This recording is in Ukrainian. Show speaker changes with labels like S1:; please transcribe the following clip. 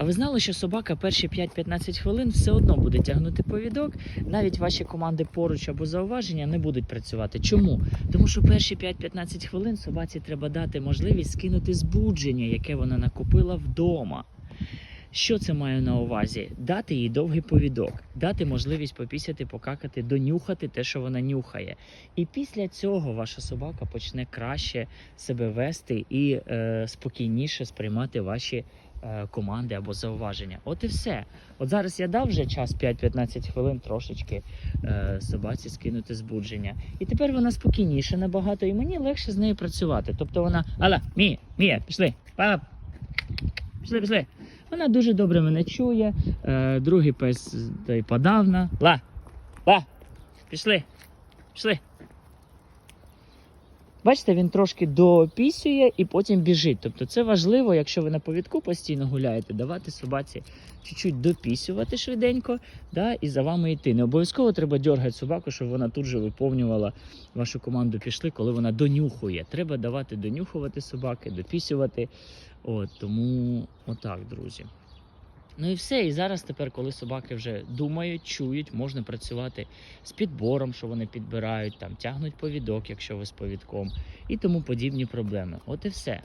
S1: А ви знали, що собака перші 5-15 хвилин все одно буде тягнути повідок, навіть ваші команди поруч або зауваження не будуть працювати. Чому? Тому що перші 5-15 хвилин собаці треба дати можливість скинути збудження, яке вона накопила вдома. Що це маю на увазі? Дати їй довгий повідок, дати можливість попісяти, покакати, донюхати те, що вона нюхає. І після цього ваша собака почне краще себе вести і е, спокійніше сприймати ваші е, команди або зауваження. От і все. От зараз я дав вже час 5-15 хвилин трошечки е, собаці скинути збудження. І тепер вона спокійніше набагато, і мені легше з нею працювати. Тобто вона, Алла, Мія, Мія, пішли, пап, пішли, пішли. Вона дуже добре мене чує. Е, другий пес той подавна. Ла, ла, пішли, пішли. Бачите, він трошки допісює і потім біжить. Тобто це важливо, якщо ви на повідку постійно гуляєте, давати собаці чуть-чуть допісювати швиденько, да, і за вами йти. Не обов'язково треба дергати собаку, щоб вона тут же виповнювала вашу команду пішли, коли вона донюхує. Треба давати донюхувати собаки, допісювати. От, тому отак, друзі. Ну і все. І зараз тепер, коли собаки вже думають, чують, можна працювати з підбором, що вони підбирають, там тягнуть повідок, якщо ви з повідком, і тому подібні проблеми. От і все.